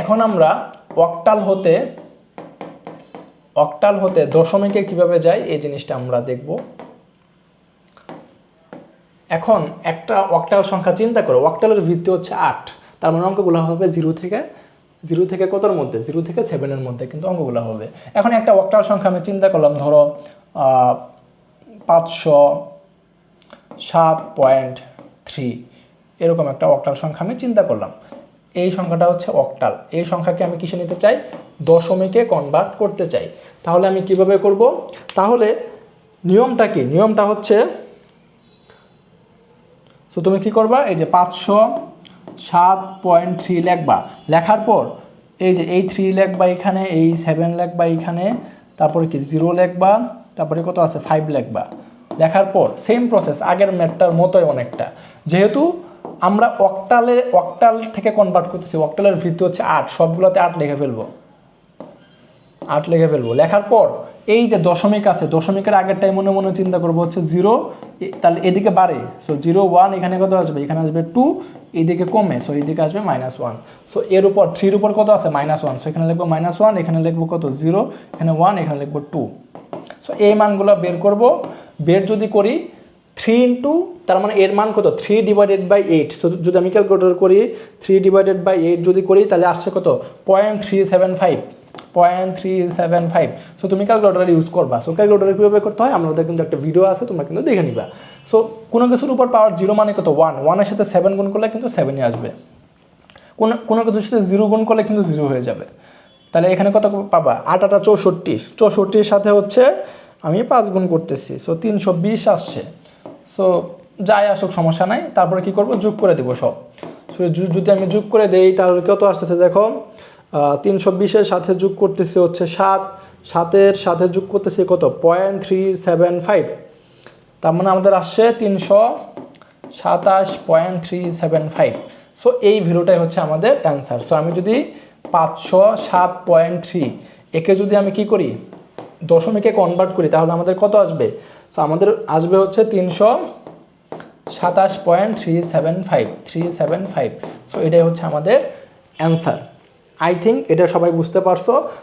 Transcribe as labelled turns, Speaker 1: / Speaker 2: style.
Speaker 1: এখন আমরা অক্টাল হতে অক্টাল হতে দশমিকে কীভাবে যায় এই জিনিসটা আমরা দেখব। এখন একটা অক্টাল সংখ্যা চিন্তা করো অক্টালের ভিত্তি হচ্ছে আট। তার মানে অঙ্কগুলো হবে জিরো থেকে জিরো থেকে কতর মধ্যে? জিরো থেকে সেভেনের মধ্যে কিন্তু অঙ্কগুলো হবে। এখন একটা অক্টাল সংখ্যা আমি চিন্তা করলাম, ধরো পাঁচশো সাত পয়েন্ট থ্রি। এরকম একটা অক্টাল সংখ্যা আমি চিন্তা করলাম। এই সংখ্যাটা হচ্ছে অক্টাল এই সংখ্যাকে আমি কিসে নিতে চাই? দশমিকে কনভার্ট করতে চাই। তাহলে আমি কীভাবে করব? তাহলে নিয়মটা কি? নিয়মটা হচ্ছে, তো তুমি কি করবা? এই যে পাঁচশো সাত পয়েন্ট থ্রি লেখবা। লেখার পর এই যে এই থ্রি লেখবা এখানে, এই সেভেন লেখবা এখানে, তারপরে কি? জিরো লেখবা, তারপরে কত আছে? ফাইভ লেখবা। লেখার পর সেম প্রসেস আগের ম্যাটটার মতোই অনেকটা। যেহেতু আমরা অক্টালে অক্টাল থেকে কনভার্ট করতেছি। অক্টালের ভিত্তি হচ্ছে আট। সবগুলোতে আট লিখে ফেলব। আট লিখে ফেলব। লেখার পর এই যে দশমিক আছে, দশমিকের আগেরটাই মনে মনে চিন্তা করব হচ্ছে জিরো তাহলে এদিকে বাড়ে। সো জিরো ওয়ান এখানে কত আসবে? এখানে আসবে টু এদিকে কমে। সো এদিকে আসবে মাইনাস ওয়ান সো এর উপর থ্রির উপর কত আছে? মাইনাস ওয়ান সো এখানে লিখব মাইনাস ওয়ান এখানে লিখব কত? জিরো এখানে ওয়ান এখানে লিখব টু সো এই মানগুলো বের করব। বের যদি করি থ্রি ইন্টু তার মানে এর মান কত? থ্রি ডিভাইডেড বাই এইট যদি আমি ক্যালকুলেটর করি থ্রি ডিভাইডেড বাই এইট যদি করি, তাহলে আসছে কত? Point three seven five point three seven five so তুমি ক্যালকুলেটর ইউজ করবা। সো ক্যালকুলেটর কীভাবে করতে হয়? আমাদের কিন্তু একটা ভিডিও আছে, তোমরা কিন্তু দেখে নিবা। সো কোনো কিছুর উপর পাওয়ার জিরো মানে কত? ওয়ান ওয়ানের সাথে সেভেন গুণ করলে কিন্তু সেভেনই আসবে। কোনো কোনো কিছুর সাথে জিরো গুণ করলে কিন্তু জিরো হয়ে যাবে। তাহলে এখানে কত পাবা? আট, আটা চৌষট্টি। চৌষট্টির সাথে হচ্ছে, আমি পাঁচ গুণ করতেছি। সো তিনশো বিশ আসছে। সো যাই আসুক, সমস্যা নাই। তারপরে কি করব? যোগ করে দেবো সব। যদি আমি যোগ করে দেই, তাহলে কত আসতেছে? দেখো তিনশো বিশের সাথে যোগ করতেছি হচ্ছে সাত। সাতের সাথে যোগ করতেছি কত? Point three seven five. তার মানে আমাদের আসছে তিনশো সাতাশ point three seven five. So এই ভ্যালুটাই হচ্ছে আমাদের অ্যান্সার। সো আমি যদি পাঁচশো সাত পয়েন্ট থ্রি, একে যদি আমি কি করি? দশমিকে কনভার্ট করি, তাহলে আমাদের কত আসবে? সো আমাদের আসবে হচ্ছে তিনশো সাতাশ point three seven five, three seven five. So এটাই হচ্ছে আমাদের অ্যান্সার আই থিঙ্ক এটা সবাই বুঝতে পারছ।